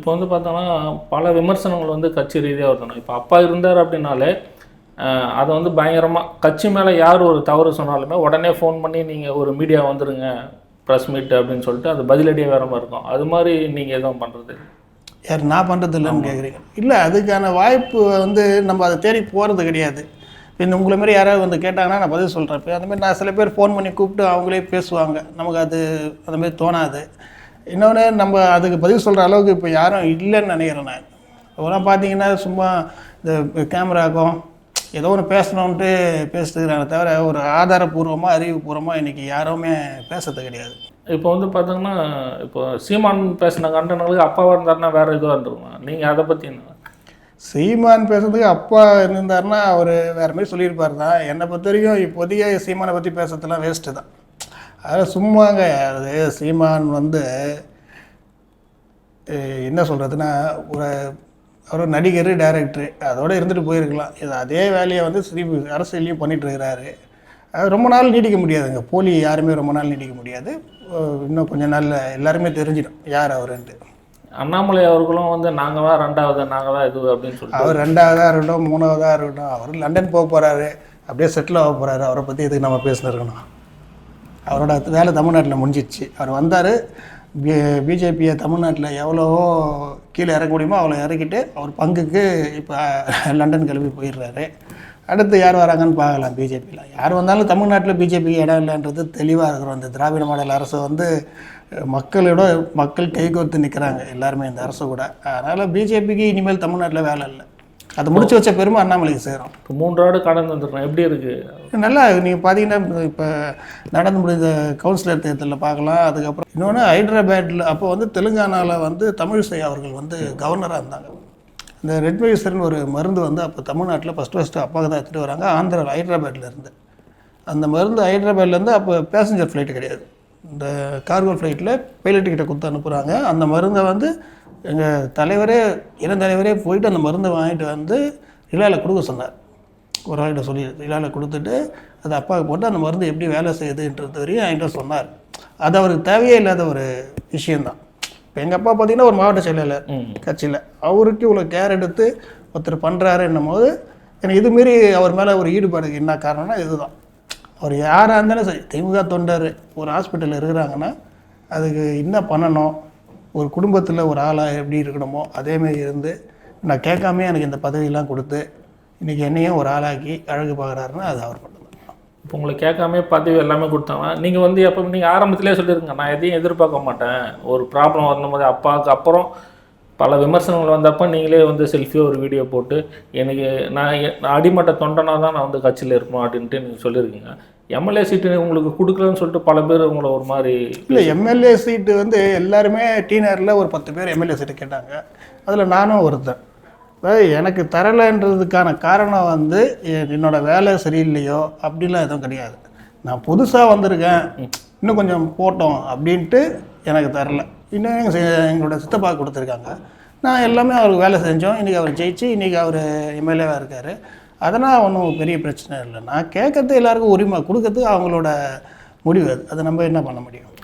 இப்போ வந்து பார்த்தோன்னா பல விமர்சனங்கள் வந்து கட்சி ரீதியாக வரணும் இப்போ அப்பா இருந்தார் அப்படின்னாலே அதை வந்து பயங்கரமாக கட்சி மேலே யார் ஒரு தவறு சொன்னாலுமே உடனே ஃபோன் பண்ணி நீங்கள் ஒரு மீடியா வந்துருங்க ப்ரெஸ் மீட் அப்படின்னு சொல்லிட்டு அது பதிலடியாக வேற மாதிரி இருக்கும். அது மாதிரி நீங்கள் எதுவும் பண்ணுறது யார் நான் பண்ணுறது இல்லைன்னு கேட்குறீங்க இல்லை அதுக்கான வாய்ப்பு வந்து நம்ம அதை தேடி போகிறது கிடையாது. இப்போ உங்களை மாதிரி யாராவது வந்து கேட்டாங்கன்னா நான் பதில் சொல்கிறேன் இப்போ அந்த மாதிரி நான் சில பேர் ஃபோன் பண்ணி கூப்பிட்டு அவங்களே பேசுவாங்க. நமக்கு அது அந்த மாதிரி தோணாது. இன்னொன்று நம்ம அதுக்கு பதில் சொல்கிற அளவுக்கு இப்போ யாரும் இல்லைன்னு நினைக்கிறேன் நான். இப்போலாம் பார்த்தீங்கன்னா சும்மா இந்த கேமராக்கும் ஏதோ ஒன்று பேசணுன்ட்டு பேசுகிறாங்க தவிர ஒரு ஆதாரபூர்வமாக அறிவுபூர்வமாக இன்றைக்கி யாருமே பேசுறது கிடையாது. இப்போ வந்து பார்த்தீங்கன்னா இப்போ சீமான் பேசின கண்டனங்களுக்கு அப்பாவாக இருந்தாருன்னா வேற இதுவாக இருந்துருமா நீங்கள் அதை பற்றி என்ன? சீமான் பேசுறதுக்கு அப்பா இருந்திருந்தாருன்னா அவர் வேற மாதிரி சொல்லியிருப்பார் தான். என்னை பொறுத்த வரைக்கும் இப்போதைய சீமானை பற்றி பேசுறதுலாம் வேஸ்ட்டு தான். அது சும்மாங்க. அது சீமான் வந்து என்ன சொல்கிறதுனா ஒரு அவர் நடிகர் டைரக்டர் அதோட இருந்துட்டு போயிருக்கலாம். இது அதே வேலையை வந்து ஸ்ரீ அரசியலையும் பண்ணிட்டு இருக்கிறாரு அது ரொம்ப நாள் நீடிக்க முடியாதுங்க. போலி யாருமே ரொம்ப நாள் நீடிக்க முடியாது. இன்னும் கொஞ்ச நாளில் எல்லாருமே தெரிஞ்சிடும் யார் அவருன்ட்டு. அண்ணாமலை அவர்களும் வந்து நாங்கள் தான் ரெண்டாவது நாங்கள் தான் இது அப்படின்னு சொல்லிட்டு. அவர் ரெண்டாவதாக இருக்கட்டும் மூணாவதாக இருக்கட்டும் அவர் லண்டன் போக போகிறாரு அப்படியே செட்டில் ஆக போகிறாரு அவரை பற்றி எதுக்கு நம்ம பேசினிருக்கணும் அவரோட வேலை தமிழ்நாட்டில் முடிஞ்சிச்சு அவர் வந்தார். பி பிஜேபியை தமிழ்நாட்டில் எவ்வளவோ கீழே இறக்க முடியுமோ அவ்வளோ இறக்கிட்டு அவர் பங்குக்கு இப்போ லண்டன் கிளம்பி போயிடுறாரு. அடுத்து யார் வராங்கன்னு பார்க்கலாம் பிஜேபியில். யார் வந்தாலும் தமிழ்நாட்டில் பிஜேபிக்கு இடம் இல்லைன்றது தெளிவாக இருக்கிறோம். இந்த திராவிட மாடல் அரசு வந்து மக்களோட மக்கள் கைகோர்த்து நிற்கிறாங்க எல்லாருமே இந்த அரசு கூட. அதனால் பிஜேபிக்கு இனிமேல் தமிழ்நாட்டில் வேலை இல்லை. அதை முடிச்சு வச்ச பெருமை அண்ணாமலைக்கு சேரும். இப்போ மூன்றாடு கடந்து வந்துருக்கோம். எப்படி இருக்குது நல்லா நீங்கள் பார்த்தீங்கன்னா இப்போ நடந்து முடிந்த கவுன்சிலர் தேர்தலில் பார்க்கலாம். அதுக்கப்புறம் இன்னொன்று ஹைதராபாத்தில் அப்போ வந்து தெலுங்கானாவில் வந்து தமிழிசை அவர்கள் வந்து கவர்னராக இருந்தாங்க. இந்த ரெட்வைசர்னு ஒரு மருந்து வந்து அப்போ தமிழ்நாட்டில் ஃபஸ்ட்டு ஃபஸ்ட்டு அப்பாவுக்கு தான் எடுத்துகிட்டு வராங்க. ஆந்திரா ஹைதராபாத்தில் இருந்து. அந்த மருந்து ஹைதராபாத்லேருந்து அப்போ பேசஞ்சர் ஃப்ளைட்டு கிடையாது. இந்த கார்கோ ஃப்ளைட்டில் பைலட் கிட்ட கொடுத்து அனுப்புகிறாங்க அந்த மருந்தை வந்து எங்கள் தலைவரே இளந்தலைவரே போயிட்டு அந்த மருந்தை வாங்கிட்டு வந்து இலால கொடுக்க சொன்னார். ஒரு ஆள்கிட்ட சொல்லி இலால கொடுத்துட்டு அது அப்பாவுக்கு போட்டு அந்த மருந்து எப்படி வேலை செய்யுதுன்றது வரையும் என்கிட்ட சொன்னார். அது அவருக்கு தேவையே இல்லாத ஒரு விஷயந்தான் இப்போ எங்கள் அப்பா பார்த்தீங்கன்னா ஒரு மாவட்ட செயலாளர் கட்சியில். அவருக்கு இவ்வளோ கேர் எடுத்து ஒருத்தர் பண்ணுறாருன்னும் போது எனக்கு இது மாரி அவர் மேலே ஒரு ஈடுபாடு என்ன காரணம்னா இதுதான். அவர் யாராக இருந்தாலும் சரி திமுக தொண்டர் ஒரு ஹாஸ்பிட்டலில் இருக்கிறாங்கன்னா அதுக்கு என்ன பண்ணணும்? ஒரு குடும்பத்தில் ஒரு ஆளாக எப்படி இருக்கணுமோ அதேமாரி இருந்து நான் கேட்காம எனக்கு இந்த பதவியெல்லாம் கொடுத்து இன்றைக்கி என்னையும் ஒரு ஆளாக்கி அழகு பார்க்குறாருன்னா அது அவர் பண்ணது இப்போ உங்களை கேட்காம பதவி எல்லாமே கொடுத்தாங்க நீங்கள் வந்து எப்போ நீங்கள் ஆரம்பத்திலே சொல்லிருங்க நான் எதையும் எதிர்பார்க்க மாட்டேன். ஒரு ப்ராப்ளம் வரணும் போது அப்பாவுக்கு அப்புறம் பல விமர்சனங்கள் வந்தப்போ நீங்களே வந்து செல்ஃபியோ ஒரு வீடியோ போட்டு எனக்கு நான் நான் அடிமட்ட தொண்டனாக தான் நான் வந்து கட்சியில் இருக்கணும் அப்படின்ட்டு நீங்கள் சொல்லியிருக்கீங்க எம்எல்ஏ சீட்டு உங்களுக்கு கொடுக்கலன்னு சொல்லிட்டு பல பேர் உங்களை ஒரு மாதிரி இல்லை எம்எல்ஏ சீட்டு வந்து எல்லாருமே டீனரில் ஒரு பத்து பேர் எம்எல்ஏ சீட்டு கேட்டாங்க. அதில் நானும் ஒருத்தன். இப்போ எனக்கு தரலைன்றதுக்கான காரணம் வந்து எ- என்னோட வேலை சரியில்லையோ அப்படிலாம் எதுவும் கிடையாது. நான் புதுசாக வந்திருக்கேன். இன்னும் கொஞ்சம் போட்டோம் அப்படின்ட்டு எனக்கு தரல. இன்னும் எங்கள் எங்களோட சித்தப்பா கொடுத்துருக்காங்க. நான் எல்லாமே அவருக்கு வேலை செஞ்சோம். இன்றைக்கி அவர் ஜெயிச்சு இன்றைக்கி அவர் எம்எல்ஏவாக இருக்கார். அதனால் ஒன்றும் பெரிய பிரச்சனை இல்லை. நான் கேட்கறது எல்லாருக்கும் உரிமை கொடுக்கறது அவங்களோட முடிவு அது. அதை நம்ம என்ன பண்ண முடியும்?